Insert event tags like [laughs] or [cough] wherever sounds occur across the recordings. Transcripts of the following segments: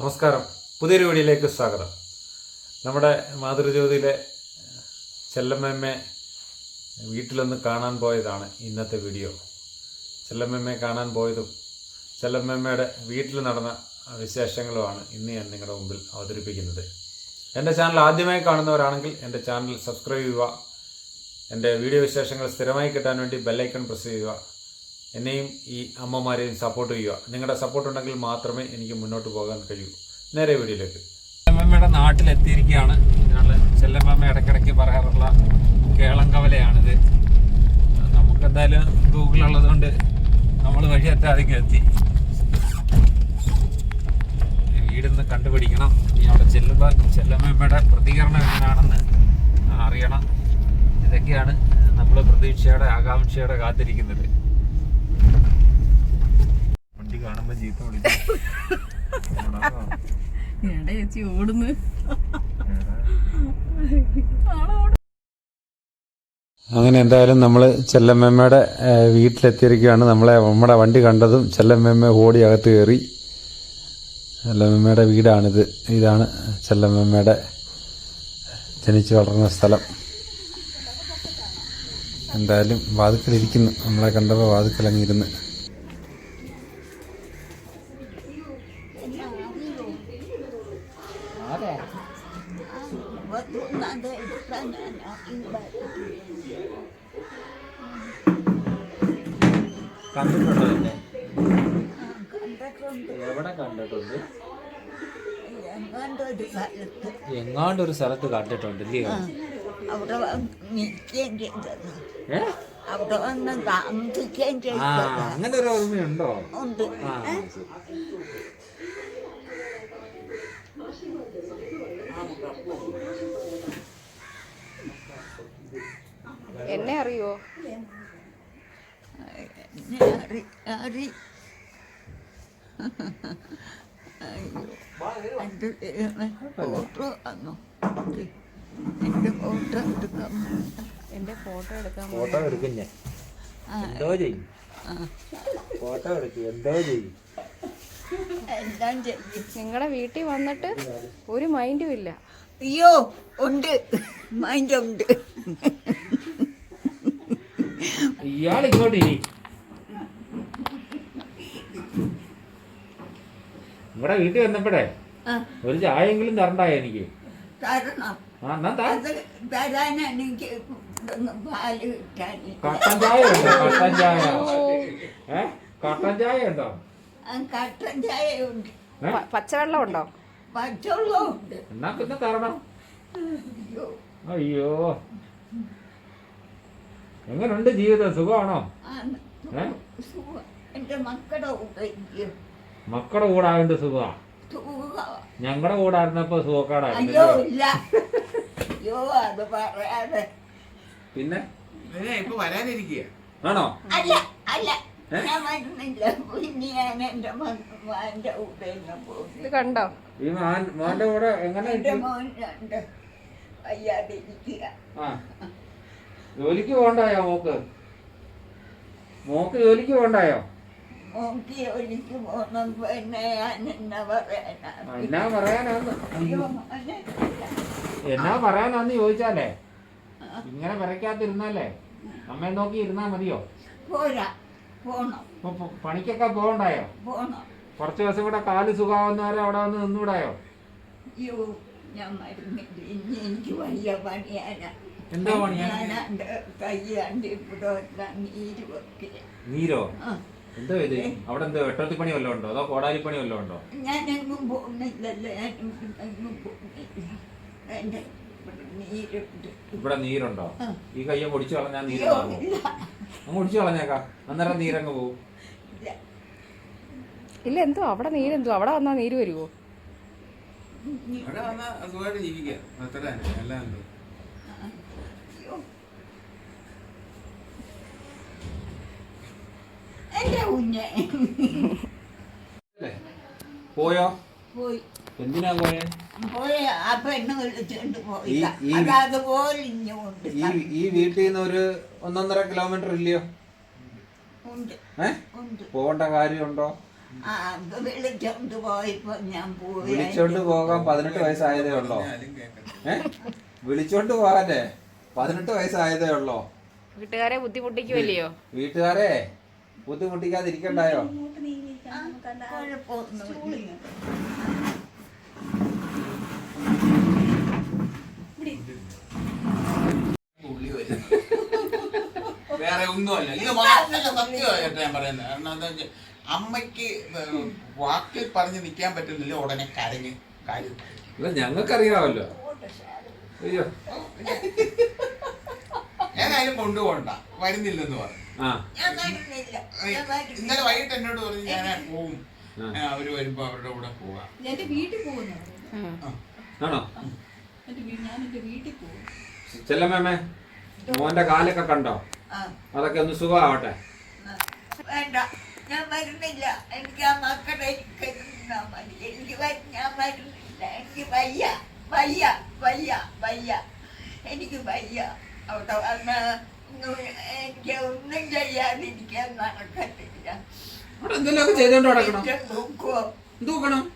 നമസ്കാരം. പുതിയൊരു വീഡിയോയിലേക്ക് സ്വാഗതം. നമ്മുടെ മാതൃജ്യോതിയിലെ ചെല്ലമ്മയെ വീട്ടിലൊന്ന് കാണാൻ പോയതാണ് ഇന്നത്തെ വീഡിയോ. ചെല്ലമ്മയെ കാണാൻ പോയതും ചെല്ലമ്മയുടെ വീട്ടിൽ നടന്ന വിശേഷങ്ങളുമാണ് ഇന്ന് ഞാൻ നിങ്ങളുടെ മുമ്പിൽ അവതരിപ്പിക്കുന്നത്. എന്റെ ചാനൽ ആദ്യമായി കാണുന്നവരാണെങ്കിൽ എന്റെ ചാനൽ സബ്സ്ക്രൈബ് ചെയ്യുക എന്റെ വീഡിയോ വിശേഷങ്ങൾ സ്ഥിരമായി കിട്ടാൻ വേണ്ടി ബെല്ലൈക്കൺ പ്രസ് ചെയ്യുക എന്നെയും ഈ അമ്മമാരെയും സപ്പോർട്ട് ചെയ്യുക. നിങ്ങളുടെ സപ്പോർട്ട് ഉണ്ടെങ്കിൽ മാത്രമേ എനിക്ക് മുന്നോട്ട് പോകാൻ കഴിയൂ. നേരെ വീഡിയോയിലേക്ക്. ചെല്ലമ്മയുടെ നാട്ടിലെത്തിയിരിക്കുകയാണ്. ഇതിനുള്ള ചെല്ലമ്മ ഇടയ്ക്കിടയ്ക്ക് പറയാറുള്ള കേളങ്കവലയാണിത് നമുക്കെന്തായാലും ഗൂഗിളുള്ളത് കൊണ്ട് നമ്മൾ വഴി എത്താതെങ്കിൽ എത്തി. വീടിന്ന് കണ്ടുപിടിക്കണം. ഇനി അവിടെ ചെല്ലുമ്പോൾ ചെല്ലമ്മയുടെ പ്രതികരണം എങ്ങനെയാണെന്ന് അറിയണം. ഇതൊക്കെയാണ് നമ്മൾ പ്രതീക്ഷയുടെ ആകാംക്ഷയോടെ കാത്തിരിക്കുന്നത്. കാണുമ്പോ ജീപ്പ് വിളിക്കും. ചേച്ചി ഓടുന്നു. അങ്ങനെ എന്തായാലും നമ്മൾ ചെല്ലമ്മയുടെ വീട്ടിലെത്തിയിരിക്കുകയാണ്. നമ്മളെ നമ്മുടെ വണ്ടി കണ്ടതും ചെല്ലമ്മ ഓടി അകത്ത് കയറി. ചെല്ലമ്മയുടെ വീടാണിത്. ഇതാണ് ചെല്ലമ്മയുടെ ജനിച്ചു വളർന്ന സ്ഥലം. എന്തായാലും വാതുക്കലിരിക്കുന്നു. നമ്മളെ കണ്ടപ്പോൾ വാതുക്കലങ്ങിരുന്ന് കണ്ടിട്ടുണ്ടോ എന്നെ എവിടെ കണ്ടിട്ടുണ്ട്? എങ്ങാണ്ട് ഒരു സ്ഥലത്ത് കണ്ടിട്ടുണ്ട് ഇല്ലയോ അവിടെ നിൽക്കുകയും ചെയ്തത്. ഏ? അവിടെ വന്ന് താമസിക്കുകയും ചെയ്തത്. അങ്ങനെ ഒരു ഓർമ്മയുണ്ടോ? ഉണ്ട്. ആ എന്നെ അറിയോ? എന്റെ ഫോട്ടോ എടുക്കാൻ ഫോട്ടോ എടുക്കും ഞാൻ എന്തോ ചെയ്യും? ഫോട്ടോ എടുക്കും എന്തോ ചെയ്യും? നിങ്ങളുടെ വീട്ടിൽ വന്നിട്ട് ഒരു മൈൻഡും ഇല്ല. അയ്യോ ഉണ്ട്. മൈൻഡ് ഉണ്ട്. ഇയാൾ ഇങ്ങോട്ട് ഇനി. ഇവിടെ വീട്ടിൽ വന്നപ്പോഴേ ഒരു ചായയെങ്കിലും തരണ്ടായ എനിക്ക്? കട്ടൻ ചായ ഉണ്ടോ? കട്ടൻ ചായ. ഏ? കട്ടൻ ചായ ഉണ്ടോ? കട്ടൻ ചായയുണ്ട് ഏ? പച്ചവെള്ളം ഉണ്ടോ? പച്ചവെള്ളമുണ്ട് എന്നാ പിന്നെ തരണം അയ്യോ. എങ്ങനുണ്ട് ജീവിതം? സുഖമാണോ? ആണ്. സുഖം. എന്റെ മക്കളുടെ കൂടെ. മക്കളുടെ കൂടെ ആയതുകൊണ്ട് സുഖമാ. ഞങ്ങളുടെ കൂടെ ആയിരുന്നപ്പോ അയ്യോ സുഖക്കാടായിരുന്നു ഇല്ല. അയ്യോ അത് പറയാതെ. പിന്നെ? ഇപ്പൊ വരാനിരിക്കുക ആണോ? അല്ല അല്ല. ഇത് കണ്ടോ? ഈ മാൻ മോന്റെ കൂടെ എങ്ങനെ? മോൻ രണ്ട് ആ. ജോലിക്ക് പോണ്ടായോ മോക്ക്? മോക്ക് ജോലിക്ക് പോണ്ടായോ മോക്ക് ജോലിക്ക് പോകണം. പിന്നെ ഞാൻ എന്നാ പറയാനാ ആ, എന്നാ പറയാനാന്ന്? അയ്യോ മോനെ. എന്നാ പറയാനാന്ന് ചോദിച്ചാലേ? ഇങ്ങനെ വരയ്ക്കാതിരുന്നാലേ അമ്മയെ നോക്കി ഇരുന്നാ മതിയോ? പോരാ. പോണം. പണിക്കൊക്കെ പോകണ്ടായോ? പോണം. കുറച്ച് ദിവസം കൂടെ കാൽ സുഖാവുന്നവരെ അവിടെ വന്ന് നിന്നൂടായോ? ഞാൻ മരുന്നില്ല ഇനി എനിക്ക് വലിയ പണിയാനാ. എന്തോ പണിയാ? ഞാൻ എന്റെ കൈ കണ്ട് ഇവിടെ നീര്? എന്തോ ഇത്? അവിടെ എന്തോ വെട്ടത്തി പണി വല്ലതും ഉണ്ടോ? അതോ കോടാലി പണി വല്ലതും ഉണ്ടോ? പോകുന്നില്ലല്ലോ ഞാൻ എങ്ങും പോകുന്നില്ല. എന്റെ ഇവിടെ നീരുണ്ട്. ഈ കയ്യെ പൊടിച്ചു കളഞ്ഞാ നീര് അങ്ങ് ഒടിച്ചു കളഞ്ഞേക്കാം. അന്നേരം നീരങ്ങ് പോവും. ഇല്ല ഇല്ല എന്തോ? അവിടെ നീരെന്തോ അവിടെ വന്നാ നീര് എന്റെ പോയോ? പോയി. എന്തിനാ പോയേ? ഈ- വീട്ടിൽ നിന്ന് ഒരു ഒന്നൊന്നര കിലോമീറ്റർ ഇല്ലയോ? ഉണ്ട്. ഏ? ഉണ്ട്. പോകേണ്ട കാര്യമുണ്ടോ? വിളിച്ചോണ്ട് പോയപ്പോ ഞാൻ പോയി. വിളിച്ചോണ്ട് പോകാൻ പതിനെട്ട് വയസ്സായതേ ഉള്ളോ. ഏ? വിളിച്ചോണ്ട് പോകാനേ? പതിനെട്ട് വയസ്സായതേ ഉള്ളോ? വീട്ടുകാരെ ബുദ്ധിമുട്ടിക്കുമല്ലയോ വീട്ടുകാരെ ബുദ്ധിമുട്ടിക്കാതിരിക്കണ്ടായോ. വേറെ ഒന്നുമല്ല. ഇത് മാത്രമല്ല സത്യമായിട്ട് ഞാൻ പറയുന്നത്. കാരണം എന്താ വെച്ചാൽ അമ്മയ്ക്ക് വാക്ക് വാക്കിൽ പറഞ്ഞ് നിൽക്കാൻ പറ്റുന്നില്ല ഉടനെ കരഞ്ഞ് കാര്യം. അല്ല ഞങ്ങൾക്കറിയാമല്ലോ. അയ്യോ. ഞാനായാലും കൊണ്ടുപോകണ്ട വരുന്നില്ലെന്ന് പറഞ്ഞു. ആ. ഞാൻ വരുന്നില്ല. ഞാൻ വരുന്നില്ല. ഇന്നലെ വൈകിട്ട് എന്നോട് പറഞ്ഞു ഞാൻ പോവും. അവർ വരുമ്പോ അവരുടെ കൂടെ പോവാ. എന്റെ വീട്ടിൽ പോകുന്നു ആണോ? എന്റെ വീ- ഞാൻ എന്റെ വീട്ടിൽ പോകും ചെല്ലമ്മേ മോന്റെ കാലൊക്കെ കണ്ടോ? അതൊക്കെ ഒന്ന് സുഖമാവട്ടെ. വേണ്ട. ഞാൻ വരുന്നില്ല. എനിക്ക് ആ മക്കളെ കരുതുന്നാ മതി. എനിക്ക് വര- ഞാൻ വരുന്നില്ല. എനിക്ക് വയ്യ. വയ്യ. വയ്യ. വയ്യ. എനിക്ക് വയ്യ. അവിടെ വന്ന് ഒന്നും എനിക്ക് ഒന്നും ചെയ്യാതിരിക്കാൻ നടക്കത്തില്ല. അവിടെ എന്തെങ്കിലുമൊക്കെ ചെയ്തോണ്ട് നടക്കണം? എനിക്ക് തൂക്കുവോ തൂക്കണം?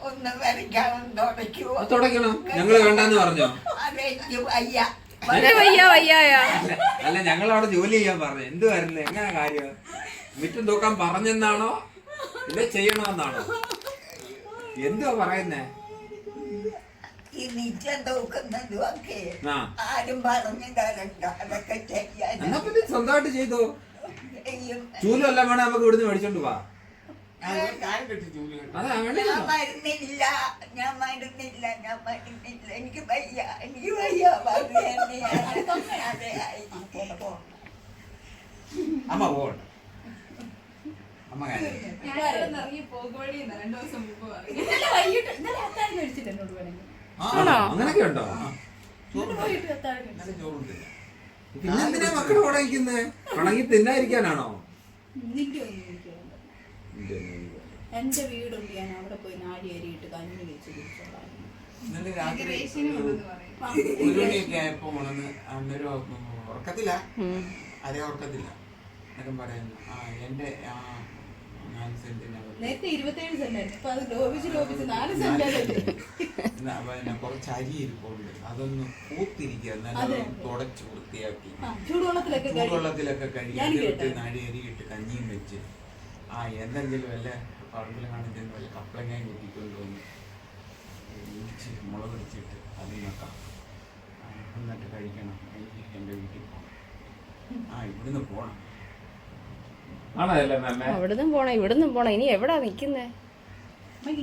ഒന്ന് വരയ്ക്കാൻ തുടയ്ക്കുവോ? അത് തുടയ്ക്കണം. ഞങ്ങൾ വേണ്ടെന്ന് പറഞ്ഞോ? അതെനിക്ക് വയ്യ. അതെ വയ്യ വയ്യായ അല്ല ഞങ്ങൾ അവിടെ ജോലി ചെയ്യാൻ പറഞ്ഞു. എന്ത് വരുന്നത്? എങ്ങനെ കാര്യം? മിറ്റം തൂക്കാൻ പറഞ്ഞെന്നാണോ? ഇല്ല ചെയ്യണമെന്നാണോ? എന്തുവാ പറയുന്നേ? ഈ നിത്യം ആ. ആരും പറഞ്ഞു തരണ്ട. അതൊക്കെ ചെയ്യാൻ എന്നാ പിന്നെ സ്വന്തമായിട്ട് ചെയ്തു? ചെയ്യും. ചൂലെല്ലാം വേണേ നമുക്ക് ഇവിടുന്ന് മേടിച്ചോണ്ട് പോവാ ഞാൻ ഒരു കാര്യം കെട്ടി ജോലി കെട്ടി. അതാ ഞാൻ മരുന്നില്ല. ഞാൻ മരുന്നില്ല. ഞാൻ മരുന്നില്ല. എനിക്ക് വയ്യ. എനിക്ക് വയ്യ. വയ്യ അതെ ആയിരിക്കും അമ്മ പോകണ്ട. അമ്മ അങ്ങനൊക്കെ ഉണ്ടോ? പിന്നെ എന്തിനാ മക്കൾ ഉണങ്ങിക്കുന്നേ ഉണങ്ങി തിന്നായിരിക്കാനാണോ എന്റെ വീടുണ്ട് ഞാൻ അവിടെ പോയി നാഴി അരിയിട്ട് കഞ്ഞി വെച്ച് കുടിച്ചോളാം. ഉറക്കത്തില്ല? അതേ ഉറക്കത്തില്ല. എന്നൊക്കെ പറയുന്നു. ആ എന്റെ ആ നേരത്തെ ഇരുപത്തേഴ് സെന്റായിരുന്നു ഇപ്പൊ അത് ലോപിച്ച് ലോപിച്ച് നാല് സെന്റല്ലേ പിന്നെ കുറച്ച് അരി ഇരിപ്പുണ്ട്. അതൊന്ന് പൂത്തിരിക്കുക തുടച്ച് വൃത്തിയാക്കി. ചൂടുവെള്ളത്തിലൊക്കെ. ചൂടുവെള്ളത്തിലൊക്കെ കഴുകി. ഞാൻ നാഴി അരിയിട്ട് കഞ്ഞിയും വെച്ച്. ആ എന്തെങ്കിലും വല്ല പറമ്പിൽ കാണിച്ചെന്ന് വല്ല കപ്പളങ്ങയും കുത്തിക്കൊണ്ട് വന്ന് ഇടിച്ച് മുളക് ഇടിച്ചിട്ട് അതിൽ എന്നിട്ട് കഴിക്കണം. എനിക്ക് എന്റെ വീട്ടിൽ പോകണം ആ ഇവിടുന്ന് പോകണം അവിടുന്ന് പോണം ഇവിടുന്ന് പോണം. ഇനി എവിടാ നിക്കുന്നേ?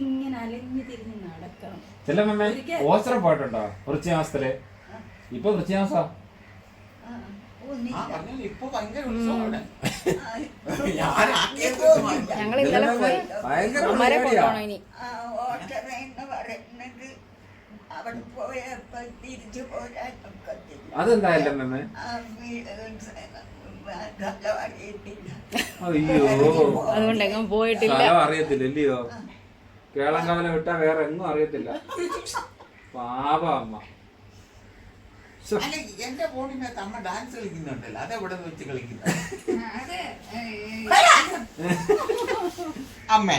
ഇങ്ങനെ അലഞ്ഞു തിരിഞ്ഞ് നടക്കണം. ചെല്ലമ്മേ ഒരിക്കൽ- ഓസ്ത്ര പോയിട്ടുണ്ടോ? വൃശ്ചിമാസത്തിൽ ഇപ്പൊ ഞാൻ ഞങ്ങൾ ഇന്നലെ പോയി. അമ്മരെ ഇനി. ഓട്ടർ അയ്യോ. അതുകൊണ്ട് എങ്ങും പോയിട്ടില്ല. സ്ഥലം അറിയത്തില്ല അല്ലയോ കേളം കവല വിട്ടാ വേറെ എങ്ങും അറിയത്തില്ല. പാപ അമ്മ. അല്ല എന്റെ ഫോണിനകത്ത് അമ്മ ഡാൻസ് കളിക്കുന്നുണ്ടല്ലോ. അതെവിടെ വെച്ച് കളിക്കുന്നത്. അമ്മ.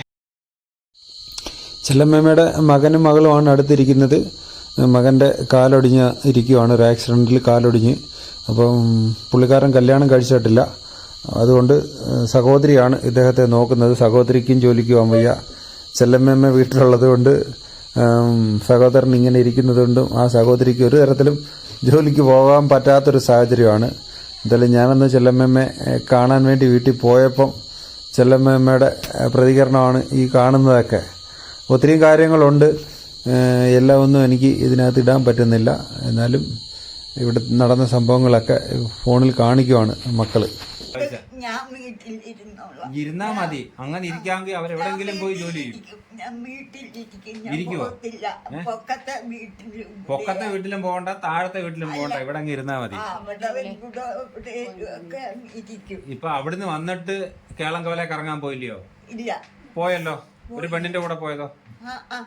ചെല്ലമ്മയുടെ മകനും മകളുമാണ് അടുത്തിരിക്കുന്നത്. മകന്റെ കാലൊടിഞ്ഞ് ഇരിക്കുവാണ്. ഒരു ആക്സിഡന്റിൽ കാലൊടിഞ്ഞ് അപ്പം പുള്ളിക്കാരൻ കല്യാണം കഴിച്ചിട്ടില്ല. അതുകൊണ്ട് സഹോദരിയാണ് ഇദ്ദേഹത്തെ നോക്കുന്നത്. സഹോദരിക്കും ജോലിക്കും അമ്മയ്യ ചെല്ലമ്മയമ്മ വീട്ടിലുള്ളത് കൊണ്ട് സഹോദരൻ ഇങ്ങനെ ഇരിക്കുന്നത് കൊണ്ടും ആ സഹോദരിക്ക് ഒരു തരത്തിലും ജോലിക്ക് പോകാൻ പറ്റാത്തൊരു സാഹചര്യമാണ്. എന്തായാലും ഞാനന്ന് ചെല്ലമ്മയെ കാണാൻ വേണ്ടി വീട്ടിൽ പോയപ്പം ചെല്ലമ്മയുടെ പ്രതികരണമാണ് ഈ കാണുന്നതൊക്കെ. ഒത്തിരി കാര്യങ്ങളുണ്ട്. എല്ലാം ഒന്നും എനിക്ക് ഇതിനകത്ത് ഇടാൻ പറ്റുന്നില്ല. എന്നാലും ഇവിടെ നടന്ന സംഭവങ്ങളൊക്കെ ഫോണിൽ കാണിക്കുവാണ് മക്കൾ. ഞാൻ വീട്ടിലിരുന്നോളാം ഇരുന്നാ മതി. അങ്ങനെ ഇരിക്കാമെങ്കിൽ അവരെവിടെങ്കിലും പോയി ജോലി ചെയ്യും. ഞാൻ വീട്ടിലിരിക്കും. ഞാൻ ഇരിക്കുവോ? പോകത്തില്ല. പൊക്കത്തെ വീട്ടിൽ പൊക്കത്തെ വീട്ടിലും പോകണ്ട താഴത്തെ വീട്ടിലും പോകണ്ട. ഇവിടെ അങ്ങ് ഇരുന്നാ മതി. അവിടെ ഇവിടെ ഇവിടെയും ഒക്കെ ഇരിക്കും. ഇപ്പൊ അവിടുന്ന് വന്നിട്ട് കേളം കവലെ കറങ്ങാൻ പോയില്ലയോ? ഇല്ല. പോയല്ലോ? ഒരു പെണ്ണിന്റെ കൂടെ പോയതോ? ആ, ആ.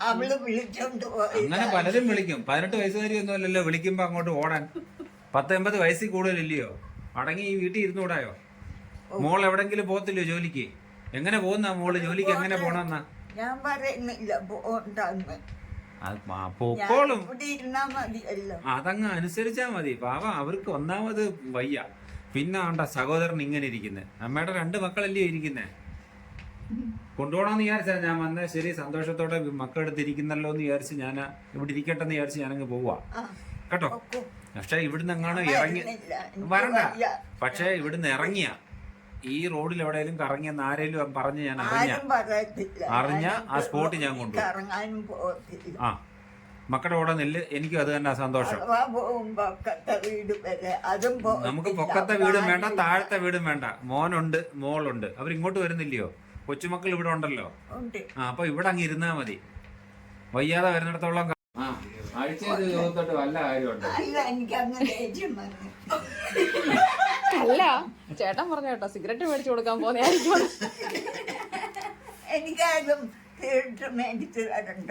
അവൾ വിളിച്ചോണ്ട് പോയി. അങ്ങനെ പലരും വിളിക്കും. പതിനെട്ട് വയസ്സുകാരി ഒന്നും അല്ലല്ലോ വിളിക്കുമ്പോ അങ്ങോട്ട് ഓടാൻ. പത്ത് എൺപത് വയസ്സിൽ കൂടുതലില്ലയോ? അടങ്ങി ഈ വീട്ടിൽ ഇരുന്നൂടായോ മോൾ എവിടെങ്കിലും പോകത്തില്ലയോ ജോലിക്ക്? എങ്ങനെ പോകുന്ന മോൾ? ജോലിക്ക് എങ്ങനെ പോണെന്നാ? ഞാൻ പറയുന്നില്ല പോണ്ടെന്ന് അത് പ- ഞാൻ പൊക്കോളും. ഇവിടെ ഇരുന്നാ മതിയല്ലോ. അതങ്ങ് അനുസരിച്ചാ മതി. പാവ അവർക്ക് ഒന്നാമത് വയ്യ. പിന്നെ ആണ്ട സഹോദരൻ ഇങ്ങനെ ഇരിക്കുന്നത് അമ്മയുടെ രണ്ട് മക്കളല്ലേ ഇരിക്കുന്നേ? കൊണ്ടുപോകണമെന്ന് വിചാരിച്ചാൽ ഞാൻ വന്ന. ശരി സന്തോഷത്തോടെ മക്കളെടുത്ത് ഇരിക്കുന്നല്ലോ എന്ന് വിചാരിച്ച് ഞാൻ ഇവിടെ ഇരിക്കട്ടെ എന്ന് വിചാരിച്ച് ഞാനങ്ങ് പോവാ. കേട്ടോ. പക്ഷെ ഇവിടുന്ന് എങ്ങാണോ ഇറങ്ങി വരണ്ട. പക്ഷെ ഇവിടുന്ന് ഇറങ്ങിയ. ഈ റോഡിൽ എവിടെയെങ്കിലും കറങ്ങിയെന്ന് ആരെങ്കിലും പറഞ്ഞ് ഞാൻ അറിഞ്ഞ. അറിഞ്ഞ ആ സ്പോട്ട് ഞാൻ കൊണ്ടുപോകും. ആ മക്കളുടെ കൂടെ നെല്ല്. എനിക്കും അത് തന്നെ സന്തോഷം. നമുക്ക് പൊക്കത്തെ വീടും വേണ്ട. താഴത്തെ വീടും വേണ്ട. മോനുണ്ട് മോളുണ്ട്. അവരിങ്ങോട്ട് വരുന്നില്ലയോ? കൊച്ചുമക്കൾ ഇവിടെ ഉണ്ടല്ലോ. ഉണ്ട്. ആ അപ്പൊ ഇവിടെ അങ്ങ് ഇരുന്നാ മതി. വയ്യാതെ വരുന്നിടത്തോളം ക- ആ ആഴ്ചയിൽ വല്ല കാര്യമുണ്ട്? അല്ല എനിക്ക് അങ്ങ് ദേഷ്യം വന്നു. അല്ല ചേട്ടൻ പറഞ്ഞ കേട്ടോ സിഗരറ്റ് മേടിച്ചു കൊടുക്കാൻ പോന്നെയായിരിക്കും എനിക്കാരും തീർത്ത് മേടിച്ച് തരണ്ട.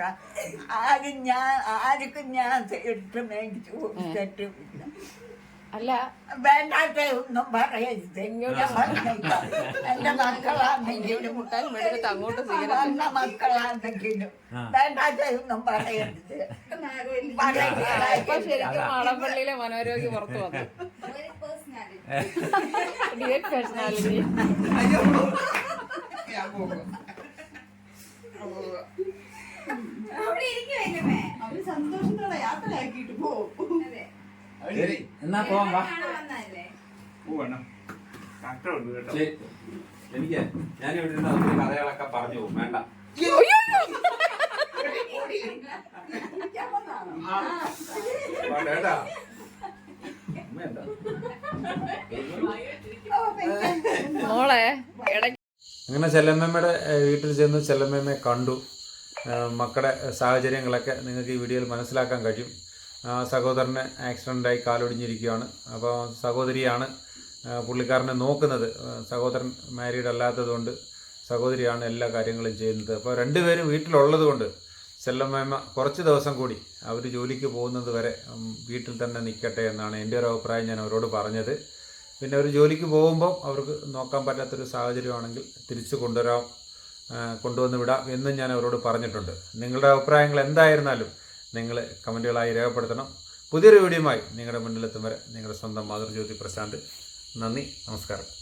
ആരും ഞാൻ ആർക്കും ഞാൻ തീർത്ത് മേടിച്ച് കൊടുത്തിട്ടുമില്ല. അല്ല. വേണ്ടാത്ത ഒന്നും പറയരുത്. എന്റെ മക്കളാണെങ്കിലും വന്ന മക്കളാണെങ്കിലും വേണ്ടാത്ത ഒന്നും പറയരുത്. ഇപ്പൊ ശരിക്കും മാളപ്പള്ളിയിലെ മനോരോഗി പുറത്തു വന്നു. [laughs] ഡിയറ്റ് പേഴ്സണാലിറ്റി എന്നാ പോവാം വാ. പോവണം. കഷ്ടമുണ്ട് കേട്ടോ. ശരി. എനിക്ക് ഞാൻ ഇവിടെ ഇരുന്ന് ഒത്തിരി കഥകളൊക്കെ പറഞ്ഞു പോകും. വേണ്ട. വേണ്ട കേട്ടാ? മോളെ അങ്ങനെ ചെല്ലമ്മയുടെ വീട്ടിൽ ചെന്ന് ചെല്ലമ്മയെ കണ്ടു. മക്കളുടെ സാഹചര്യങ്ങളൊക്കെ നിങ്ങൾക്ക് ഈ വീഡിയോയിൽ മനസ്സിലാക്കാൻ കഴിയും. സഹോദരന് ആക്സിഡന്റായി കാലൊടിഞ്ഞിരിക്കുകയാണ്. അപ്പോൾ സഹോദരിയാണ് പുള്ളിക്കാരനെ നോക്കുന്നത്. സഹോദരൻ മാരീഡ് അല്ലാത്തതുകൊണ്ട് സഹോദരിയാണ് എല്ലാ കാര്യങ്ങളും ചെയ്യുന്നത്. അപ്പോൾ രണ്ടുപേരും വീട്ടിലുള്ളത് കൊണ്ട് ചെല്ലമ്മ കുറച്ച് ദിവസം കൂടി അവർ ജോലിക്ക് പോകുന്നത് വരെ വീട്ടിൽ തന്നെ നിൽക്കട്ടെ എന്നാണ് എന്റെ ഒരു അഭിപ്രായം ഞാൻ അവരോട് പറഞ്ഞത്. പിന്നെ അവർ ജോലിക്ക് പോകുമ്പോൾ അവർക്ക് നോക്കാൻ പറ്റാത്തൊരു സാഹചര്യമാണെങ്കിൽ തിരിച്ചു കൊണ്ടുവരാം കൊണ്ടുവന്ന് വിടാം എന്നും ഞാൻ അവരോട് പറഞ്ഞിട്ടുണ്ട്. നിങ്ങളുടെ അഭിപ്രായങ്ങൾ എന്തായിരുന്നാലും നിങ്ങൾ കമന്റുകളായി രേഖപ്പെടുത്തണം. പുതിയൊരു വീഡിയോയുമായി നിങ്ങളുടെ മുന്നിലെത്തും വരെ നിങ്ങളുടെ സ്വന്തം മാതൃജ്യോതി പ്രശാന്ത്. നന്ദി നമസ്കാരം.